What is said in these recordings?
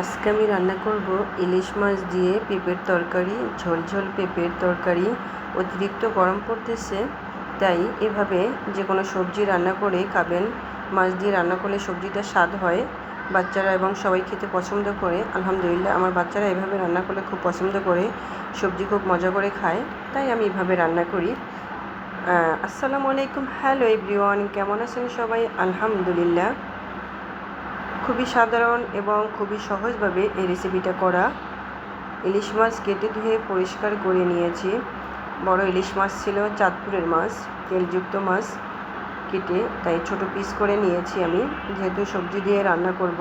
আজকে আমি রান্না করব ইলিশ মাছ দিয়ে পেঁপের তরকারি, ঝোল ঝোল পেঁপের তরকারি। অতিরিক্ত গরম পড়তেছে, তাই এভাবে যে কোনো সবজি রান্না করে খাবেন। মাছ দিয়ে রান্না করলে সবজিটা স্বাদ হয়, বাচ্চারা এবং সবাই খেতে পছন্দ করে। আলহামদুলিল্লাহ, আমার বাচ্চারা এভাবে রান্না করলে খুব পছন্দ করে, সবজি খুব মজা করে খায়, তাই আমি এভাবে রান্না করি। আসসালামু আলাইকুম, হ্যালো এভরিওয়ান, কেমন আছেন সবাই? আলহামদুলিল্লাহ। খুবই সাধারণ এবং খুবই সহজভাবে এই রেসিপিটা করা। ইলিশ মাছ কেটে ধুয়ে পরিষ্কার করে নিয়েছি। বড় ইলিশ মাছ ছিল চাঁদপুরের মাছ, তেলযুক্ত মাছ কেটে তাই ছোট পিস করে নিয়েছি আমি। যেহেতু সবজি দিয়ে রান্না করব,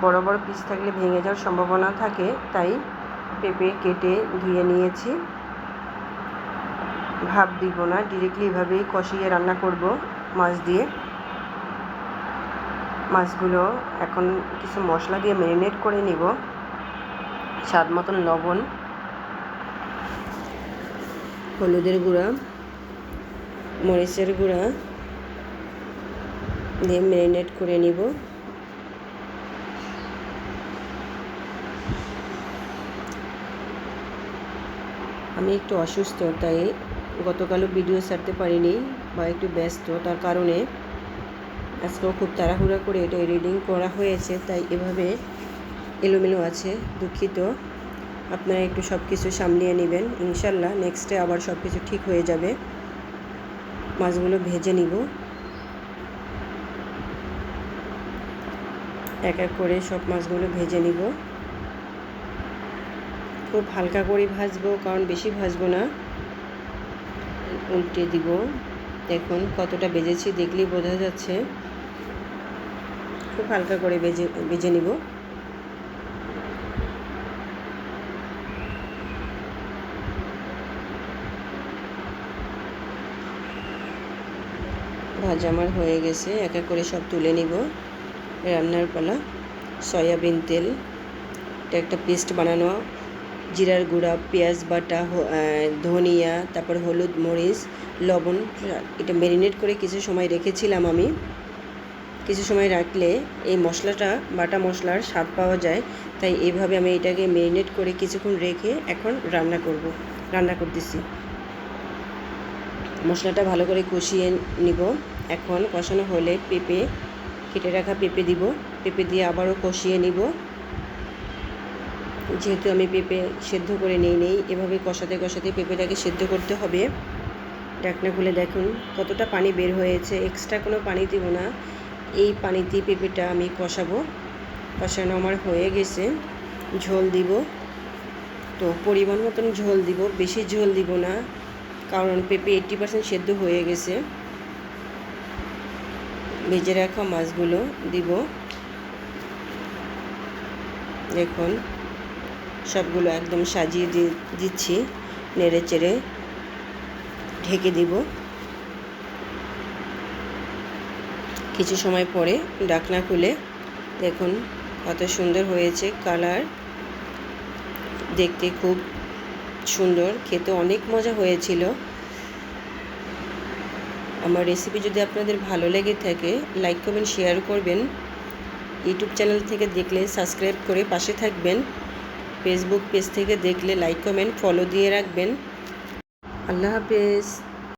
বড় বড় পিস থাকলে ভেঙে যাওয়ার সম্ভাবনা থাকে, তাই পেঁপে কেটে ধুয়ে নিয়েছি। ভাপ দিব না ডিরেক্টলি এভাবেই কষিয়ে রান্না করব মাছ দিয়ে। মাছগুলো এখন কিছু মশলা দিয়ে ম্যারিনেট করে নিব। স্বাদ মতন লবণ, হলুদের গুঁড়া, মরিচের গুঁড়া দিয়ে ম্যারিনেট করে নিব। আমি একটু অসুস্থ, তাই গতকালও ভিডিও ছাড়তে পারিনি বা একটু ব্যস্ত, তার কারণে আজকেও খুব তাড়াহুড়া করে এটা রিডিং করা হয়েছে, তাই এভাবে এলোমেলো আছে, দুঃখিত। আপনারা একটু সব কিছু সামলিয়ে নেবেন, ইনশাল্লাহ নেক্সটে আবার সব কিছু ঠিক হয়ে যাবে। মাছগুলো ভেজে নিব। এক এক করে সব মাছগুলো ভেজে নিব। খুব হালকা করে ভাজবো, কারণ বেশি ভাজবো না। উল্টে দিব। দেখুন কতটা বেজেছি, দেখলেই বোঝা যাচ্ছে। খুব হালকা করে বেজে বেজে নিব। ভাজা আমার হয়ে গেছে, এক এক করে সব তুলে নিব। রান্নার পালা, সয়াবিন তেল, এটা একটা পেস্ট বানানো, জিরার গুঁড়া, পেঁয়াজ বাটা ধনিয়া, তারপর হলুদ মরিচ, লবণ, এটা ম্যারিনেট করে কিছু সময় রেখেছিলাম আমি। কিছু সময় রাখলে এই মশলাটা, বাটা মশলার স্বাদ পাওয়া যায়। তাই এইভাবে আমি এটাকে ম্যারিনেট করে কিছুক্ষণ রেখে এখন রান্না করব, রান্না করতেছি। মশলাটা ভালো করে কষিয়ে নিব। এখন কষানো হলে পেঁপে, কেটে রাখা পেঁপে দিব। পেঁপে দিয়ে আবারও কষিয়ে নিব। যেহেতু আমি পেঁপে সেদ্ধ করে নিই নেই, এভাবে কষাতে কষাতে পেঁপেটাকে সেদ্ধ করতে হবে। ডাকনা খুলে দেখুন, কতটা পানি বের হয়েছে। এক্সট্রা কোনো পানি দিব না। এই পানিতে পেঁপেটা আমি কষাবো। কষানো আমার হয়ে গেছে। ঝোল দিব। তো পরিমাণ মতন ঝোল দিব। বেশি ঝোল দিব না, কারণ পেঁপে এইট্টি পার্সেন্ট সেদ্ধ হয়ে গেছে। ভেজে রাখা মাছগুলো দিব। দেখুন সবগুলো একদম সাজিয়ে দিচ্ছি। নেড়ে চেড়ে ঢেকে দিব। কিছু সময় পরে ডাকনা খুলে দেখুন কত সুন্দর হয়েছে কালার। দেখতে খুব সুন্দর, খেতে অনেক মজা হয়েছিল। আমার রেসিপি যদি আপনাদের ভালো লেগে থাকে লাইক কমেন্ট শেয়ার করবেন। ইউটিউব চ্যানেল থেকে দেখলে সাবস্ক্রাইব করে পাশে থাকবেন। ফেসবুক পেজ থেকে দেখলে লাইক কমেন্ট ফলো দিয়ে রাখবেন। আল্লাহ হাফেজ।